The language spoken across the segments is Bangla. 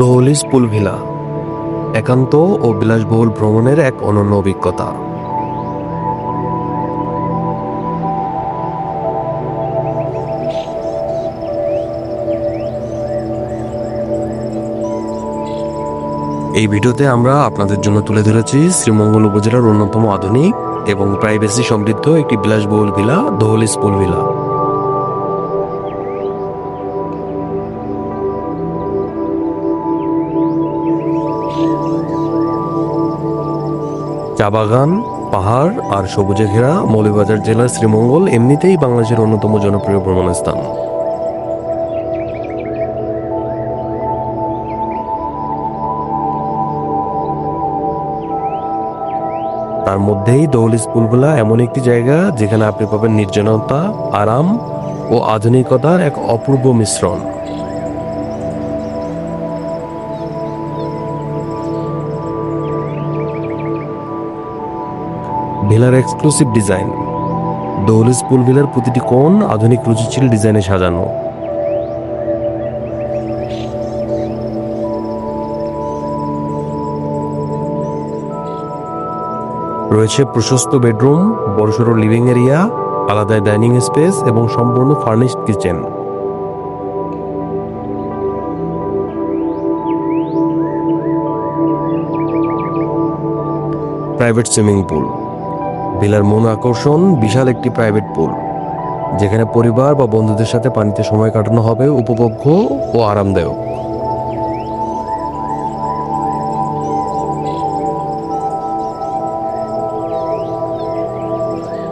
দহলিজ পুল ভিলা একান্ত ও বিলাসবহুল ভ্রমণের এক অনন্য অভিজ্ঞতা। এই ভিডিওতে আমরা আপনাদের জন্য তুলে ধরেছি শ্রীমঙ্গল উপজেলার অন্যতম আধুনিক এবং প্রাইভেসি সমৃদ্ধ একটি বিলাসবহুল ভিলা, দহলিজ পুল ভিলা চা বাগান, পাহাড় আর সবুজে ঘেরা মৌলভীবাজার জেলার শ্রীমঙ্গল এমনিতেই বাংলাদেশের অন্যতম জনপ্রিয় ভ্রমণ স্থান তার মধ্যেই দৌল স্কুলগুলা এমন একটি জায়গা যেখানে আপনি পাবেন নির্জনতা, আরাম ও আধুনিকতার এক অপূর্ব মিশ্রণ। ভিলার এক্সক্লুসিভ ডিজাইন দৌল স্কুল ভিলার প্রতিটি কোণ আধুনিক রুচিশীল ডিজাইনে সাজানো। রয়েছে প্রশস্ত বেডরুম বড়সড় লিভিং এরিয়া আলাদা ডাইনিং স্পেস এবং সম্পূর্ণ furnished kitchen private swimming pool ভিলার মূল আকর্ষণ বিশাল একটি প্রাইভেট পুল যেখানে পরিবার বা বন্ধুদের সাথে পানিতে সময় কাটানো হবে উপভোগ্য ও আরামদায়ক।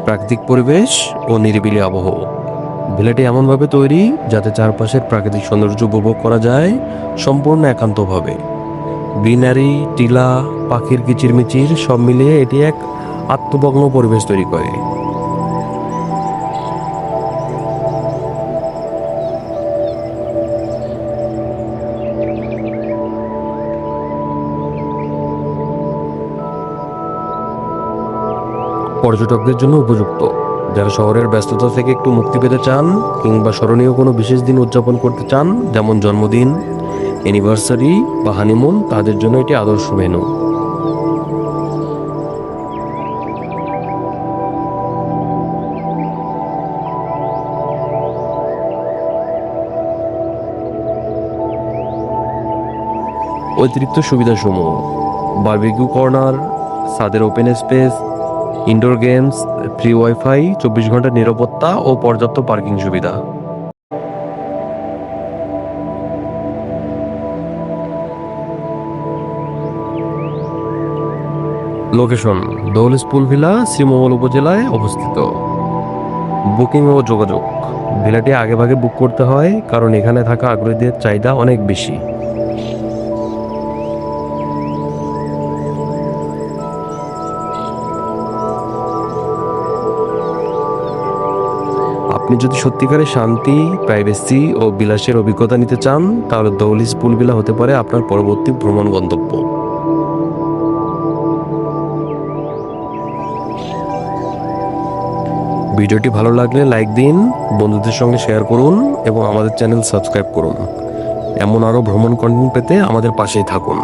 প্রাকৃতিক পরিবেশ ও নিরিবিলি আবহ ভিলাটি এমনভাবে তৈরি যাতে চারপাশের প্রাকৃতিক সৌন্দর্য উপভোগ করা যায় সম্পূর্ণ একান্তভাবে। গ্রিনারি, টিলা, পাখির কিচিরমিচির সব মিলিয়ে এটি এক আত্মভগ্ন পরিবেশ তৈরি করে। পর্যটকদের জন্য উপযুক্ত। যারা শহরের ব্যস্ততা থেকে একটু মুক্তি পেতে চান কিংবা স্মরণীয় কোনো বিশেষ দিন উদযাপন করতে চান, যেমন জন্মদিন অ্যানিভার্সারি বা হানিমুন তাদের জন্য এটি আদর্শ ভেন্যু অতিরিক্ত সুবিধাসমূহ। বার্বিকিউ কর্নার, সাদের open space, indoor games, free wifi, চব্বিশ ঘণ্টা নিরাপত্তা ও পর্যাপ্ত পার্কিং সুবিধা। Location, Doul spool villa, Sreemangal উপজেলায় অবস্থিত। বুকিং ও যোগাযোগ। ভিলাটি আগেভাগে বুক করতে হয়, কারণ এখানে থাকা আগ্রহীদের চাহিদা অনেক বেশি। আপনি যদি সত্যিকারের শান্তি প্রাইভেসি ও বিলাসের অভিজ্ঞতা নিতে চান, তাহলে দৌলিস পুল ভিলা হতে পারে আপনার পরবর্তী ভ্রমণ গন্তব্য। ভিডিওটি ভালো লাগলে লাইক দিন, বন্ধুদের সঙ্গে শেয়ার করুন এবং আমাদের চ্যানেল সাবস্ক্রাইব করুন। এমন আরও ভ্রমণ কন্টেন্ট পেতে আমাদের পাশেই থাকুন।